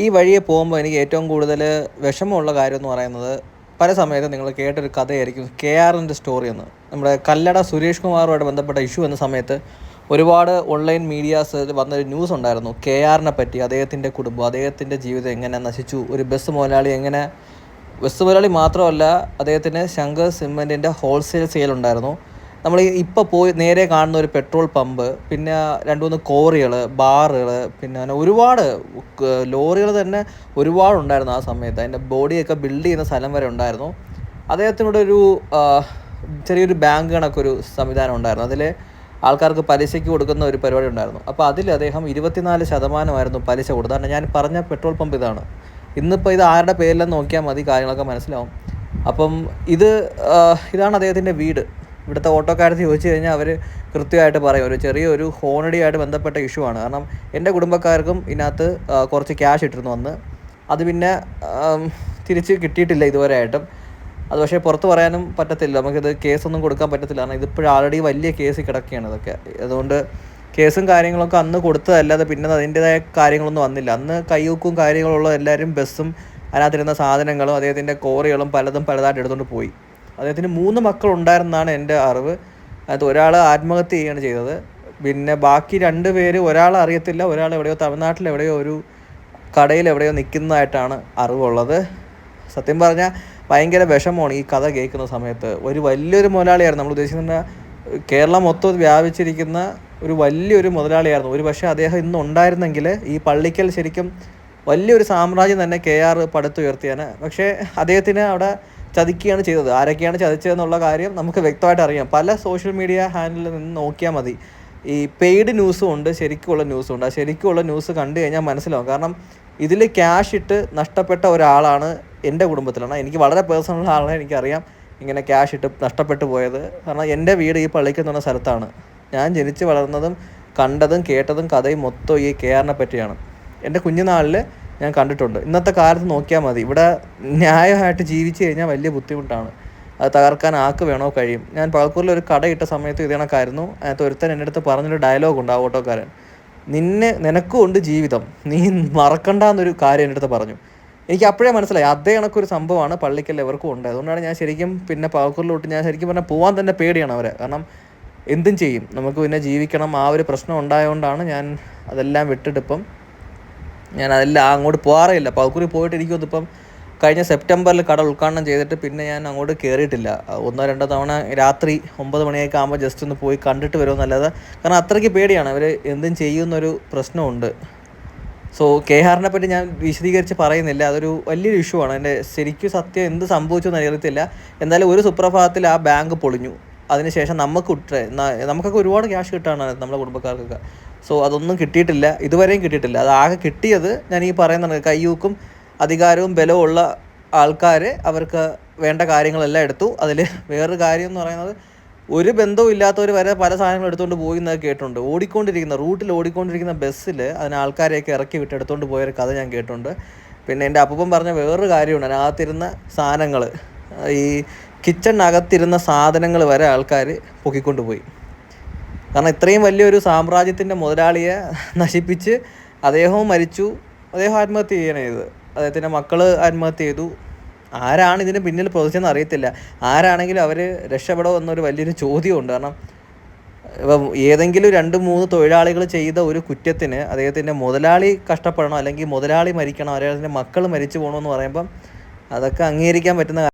ഈ വഴിയെ പോകുമ്പോൾ എനിക്ക് ഏറ്റവും കൂടുതൽ വിഷമമുള്ള കാര്യം എന്ന് പറയുന്നത് പല സമയത്തും നിങ്ങൾ കേട്ടൊരു കഥയായിരിക്കും കെ ആറിന്റെ സ്റ്റോറി എന്ന്. നമ്മുടെ കല്ലട സുരേഷ് കുമാറുമായിട്ട് ബന്ധപ്പെട്ട ഇഷ്യൂ എന്ന സമയത്ത് ഒരുപാട് ഓൺലൈൻ മീഡിയാസ് വന്നൊരു ന്യൂസ് ഉണ്ടായിരുന്നു. കെ ആറിനെ പറ്റി അദ്ദേഹത്തിന്റെ കുടുംബം അദ്ദേഹത്തിന്റെ ജീവിതം എങ്ങനെ നശിച്ചു ഒരു ബസ് മുതലാളി എങ്ങനെ ബസ് മുതലാളി മാത്രമല്ല അദ്ദേഹത്തിന് ശങ്കർ സിമെന്റിന്റെ ഹോൾസെയിൽ സെയിൽ ഉണ്ടായിരുന്നു. നമ്മൾ ഇപ്പോൾ പോയി നേരെ കാണുന്ന ഒരു പെട്രോൾ പമ്പ് പിന്നെ രണ്ട് മൂന്ന് കോറികൾ ബാറുകൾ പിന്നെ അങ്ങനെ ഒരുപാട് ലോറികൾ തന്നെ ഒരുപാട് ഉണ്ടായിരുന്നു ആ സമയത്ത്. അതിന്റെ ബോഡിയൊക്കെ ബിൽഡ് ചെയ്യുന്ന സ്ഥലം വരെ ഉണ്ടായിരുന്നു. അദ്ദേഹത്തിനോട് ഒരു ചെറിയൊരു ബാങ്ക് കണക്കൊരു സംവിധാനം ഉണ്ടായിരുന്നു. അതിൽ ആൾക്കാർക്ക് പലിശയ്ക്ക് കൊടുക്കുന്ന ഒരു പരിപാടി ഉണ്ടായിരുന്നു. അപ്പോൾ അതിൽ അദ്ദേഹം ഇരുപത്തിനാല് ശതമാനമായിരുന്നു പലിശ കൊടുത്തത്. ഞാൻ പറഞ്ഞ പെട്രോൾ പമ്പ് ഇതാണ്. ഇന്നിപ്പോൾ ഇത് ആരുടെ പേരിലെന്ന് നോക്കിയാൽ മതി കാര്യങ്ങളൊക്കെ മനസ്സിലാവും. അപ്പം ഇത് ഇതാണ് അദ്ദേഹത്തിന്റെ വീട്. ഇവിടുത്തെ ഓട്ടോക്കാരത്ത് ചോദിച്ചു കഴിഞ്ഞാൽ അവർ കൃത്യമായിട്ട് പറയും. ഒരു ചെറിയൊരു ഹോണഡിയായിട്ട് ബന്ധപ്പെട്ട ഇഷ്യൂ ആണ്. കാരണം എന്റെ കുടുംബക്കാർക്കും ഇതിനകത്ത് കുറച്ച് ക്യാഷ് ഇട്ടിരുന്നു വന്ന് അത് പിന്നെ തിരിച്ച് കിട്ടിയിട്ടില്ല ഇതുവരെ ആയിട്ടും. അത് പക്ഷേ പുറത്ത് പറയാനും പറ്റത്തില്ല. നമുക്കിത് കേസൊന്നും കൊടുക്കാൻ പറ്റത്തില്ല. കാരണം ഇതിപ്പോഴും ആൾറെഡി വലിയ കേസ് കിടക്കുകയാണ് ഇതൊക്കെ. അതുകൊണ്ട് കേസും കാര്യങ്ങളൊക്കെ അന്ന് കൊടുത്തതല്ലാതെ പിന്നെ അതിന്റെതായ കാര്യങ്ങളൊന്നും വന്നില്ല. അന്ന് കയ്യൂക്കും കാര്യങ്ങളുള്ള എല്ലാവരും ബസ്സും അതിനകത്തിരുന്ന സാധനങ്ങളും അദ്ദേഹത്തിന്റെ കോറികളും പലതും പലതായിട്ട് എടുത്തുകൊണ്ട് പോയി. അദ്ദേഹത്തിന് മൂന്ന് മക്കൾ ഉണ്ടായിരുന്നാണ് എന്റെ അറിവ്. അതായത് ഒരാൾ ആത്മഹത്യ ചെയ്യുകയാണ് ചെയ്തത്. പിന്നെ ബാക്കി രണ്ട് പേര് ഒരാൾ അറിയത്തില്ല ഒരാൾ എവിടെയോ തമിഴ്നാട്ടിൽ എവിടെയോ ഒരു കടയിൽ എവിടെയോ നിൽക്കുന്നതായിട്ടാണ് അറിവുള്ളത്. സത്യം പറഞ്ഞാൽ ഭയങ്കര വിഷമമാണ് ഈ കഥ കേൾക്കുന്ന സമയത്ത്. ഒരു വലിയൊരു മുതലാളിയായിരുന്നു. നമ്മൾ ഉദ്ദേശിക്കുന്ന കേരളം മൊത്തം വ്യാപിച്ചിരിക്കുന്ന ഒരു വലിയൊരു മുതലാളിയായിരുന്നു. ഒരു പക്ഷേ അദ്ദേഹം ഇന്ന് ഉണ്ടായിരുന്നെങ്കിൽ ഈ പള്ളിക്കൽ ശരിക്കും വലിയൊരു സാമ്രാജ്യം തന്നെ കെ ആർ പടുത്തുയർത്തിയാണ്. പക്ഷേ അദ്ദേഹത്തിന് അവിടെ ചതിക്കുകയാണ് ചെയ്തത്. ആരൊക്കെയാണ് ചതിച്ചതെന്നുള്ള കാര്യം നമുക്ക് വ്യക്തമായിട്ട് അറിയാം. പല സോഷ്യൽ മീഡിയ ഹാൻഡിൽ നിന്ന് നോക്കിയാൽ മതി. ഈ പെയ്ഡ് ന്യൂസും ഉണ്ട് ശരിക്കുമുള്ള ന്യൂസും ഉണ്ട്. ആ ശരിക്കുമുള്ള ന്യൂസ് കണ്ടു കഴിഞ്ഞാൽ മനസ്സിലാവും. കാരണം ഇതിൽ ക്യാഷ് ഇട്ട് നഷ്ടപ്പെട്ട ഒരാളാണ് എന്റെ കുടുംബത്തിലാണ് എനിക്ക് വളരെ പേഴ്സണൽ ആളാണ് എനിക്കറിയാം ഇങ്ങനെ ക്യാഷ് ഇട്ട് നഷ്ടപ്പെട്ടു പോയത്. കാരണം എന്റെ വീട് ഈ പള്ളിക്ക് എന്ന് പറഞ്ഞ സ്ഥലത്താണ്. ഞാൻ ജനിച്ച് വളർന്നതും കണ്ടതും കേട്ടതും കഥയും മൊത്തം ഈ കെ ആറിനെ പറ്റിയാണ്. എന്റെ കുഞ്ഞുനാളിൽ ഞാൻ കണ്ടിട്ടുണ്ട്. ഇന്നത്തെ കാലത്ത് നോക്കിയാൽ മതി. ഇവിടെ ന്യായമായിട്ട് ജീവിച്ചു കഴിഞ്ഞാൽ വലിയ ബുദ്ധിമുട്ടാണ്. അത് തകർക്കാൻ ആക്ക് വേണോ കഴിയും. ഞാൻ പകൽക്കൂറിൽ ഒരു കട ഇട്ട സമയത്ത് ഇത് കണക്കായിരുന്നു അതിനകത്ത് ഒരുത്തൻ എന്റെ അടുത്ത് പറഞ്ഞൊരു ഡയലോഗ് ഉണ്ട് ആ ഓട്ടോക്കാരൻ. നിന്നെ നിനക്കുമുണ്ട് ജീവിതം. നീ മറക്കണ്ട മറക്കണ്ടെന്നൊരു കാര്യം എന്റെ അടുത്ത് പറഞ്ഞു. എനിക്ക് അപ്പോഴേ മനസ്സിലായി. അതേ കണക്കൊരു സംഭവമാണ് പള്ളിക്കൽ എവർക്കും ഉണ്ട്. അതുകൊണ്ടാണ് ഞാൻ ശരിക്കും പിന്നെ പകൽക്കൂറിലോട്ട് ഞാൻ ശരിക്കും പറഞ്ഞാൽ പോകാൻ തന്നെ പേടിയാണ് അവരെ. കാരണം എന്തും ചെയ്യും. നമുക്ക് പിന്നെ ജീവിക്കണം. ആ ഒരു പ്രശ്നം ഉണ്ടായതുകൊണ്ടാണ് ഞാൻ അതെല്ലാം വിട്ടിട്ടിപ്പം ഞാൻ അതെല്ലാം അങ്ങോട്ട് പോകാറില്ല ഇല്ല പകുറി പോയിട്ട് എനിക്കൊന്നും ഇപ്പം കഴിഞ്ഞ സെപ്റ്റംബറിൽ കട ഉദ്ഘാടനം ചെയ്തിട്ട് പിന്നെ ഞാൻ അങ്ങോട്ട് കയറിയിട്ടില്ല ഒന്നോ രണ്ടോ തവണ രാത്രി ഒമ്പത് മണിയൊക്കെ ആകുമ്പോൾ ജസ്റ്റ് ഒന്ന് പോയി കണ്ടിട്ട് വരുമെന്നല്ലാതെ കാരണം അത്രയ്ക്ക് പേടിയാണ്. അവർ എന്തും ചെയ്യുന്നൊരു പ്രശ്നമുണ്ട്. സോ കെ ആറിനെ പറ്റി ഞാൻ വിശദീകരിച്ച് പറയുന്നില്ല. അതൊരു വലിയൊരു ഇഷ്യൂ ആണ്. എന്റെ ശരിക്കും സത്യം എന്ത് സംഭവിച്ചു എന്ന് അറിയത്തില്ല. എന്തായാലും ഒരു സുപ്രഭാതത്തിൽ ആ ബാങ്ക് പൊളിഞ്ഞു. അതിനുശേഷം നമുക്ക് നമുക്കൊക്കെ ഒരുപാട് ക്യാഷ് കിട്ടാണ് നമ്മുടെ കുടുംബക്കാർക്കൊക്കെ. സോ അതൊന്നും കിട്ടിയിട്ടില്ല. ഇതുവരെയും കിട്ടിയിട്ടില്ല. അത് ആകെ കിട്ടിയത് ഞാൻ ഈ പറയുന്നുണ്ട്. കയ്യൂക്കും അധികാരവും ബലവും ഉള്ള ആൾക്കാർ അവർക്ക് വേണ്ട കാര്യങ്ങളെല്ലാം എടുത്തു. അതിൽ വേറൊരു കാര്യം എന്ന് പറയുന്നത് ഒരു ബന്ധവും ഇല്ലാത്തവർ വരെ പല സാധനങ്ങളും എടുത്തുകൊണ്ട് പോയി എന്നൊക്കെ കേട്ടിട്ടുണ്ട്. ഓടിക്കൊണ്ടിരിക്കുന്ന റൂട്ടിൽ ഓടിക്കൊണ്ടിരിക്കുന്ന ബസ്സിൽ അതിന് ആൾക്കാരെയൊക്കെ ഇറക്കി വിട്ട് എടുത്തുകൊണ്ട് പോയൊരു കഥ ഞാൻ കേട്ടിട്ടുണ്ട്. പിന്നെ എന്റെ അപ്പം പറഞ്ഞ വേറൊരു കാര്യമുണ്ട്. അതിനകത്തിരുന്ന സാധനങ്ങൾ ഈ കിച്ചണിനകത്തിരുന്ന സാധനങ്ങൾ വരെ ആൾക്കാർ പൊക്കിക്കൊണ്ട് പോയി കാരണം ഇത്രയും വലിയൊരു സാമ്രാജ്യത്തിന്റെ മുതലാളിയെ നശിപ്പിച്ച് അദ്ദേഹവും മരിച്ചു. അദ്ദേഹം ആത്മഹത്യ ചെയ്യണം ചെയ്തത്. അദ്ദേഹത്തിന്റെ മക്കൾ ആത്മഹത്യ ചെയ്തു. ആരാണ് ഇതിന് പിന്നിൽ പ്രവർത്തിച്ചെന്ന് അറിയത്തില്ല. ആരാണെങ്കിലും അവർ രക്ഷപ്പെടോ എന്നൊരു വലിയൊരു ചോദ്യമുണ്ട്. കാരണം ഇപ്പം ഏതെങ്കിലും രണ്ട് മൂന്ന് തൊഴിലാളികൾ ചെയ്ത ഒരു കുറ്റത്തിന് അദ്ദേഹത്തിന്റെ മുതലാളി കഷ്ടപ്പെടണം അല്ലെങ്കിൽ മുതലാളി മരിക്കണം അദ്ദേഹത്തിന്റെ മക്കൾ മരിച്ചു പോകണമെന്ന് പറയുമ്പം അതൊക്കെ അംഗീകരിക്കാൻ പറ്റുന്ന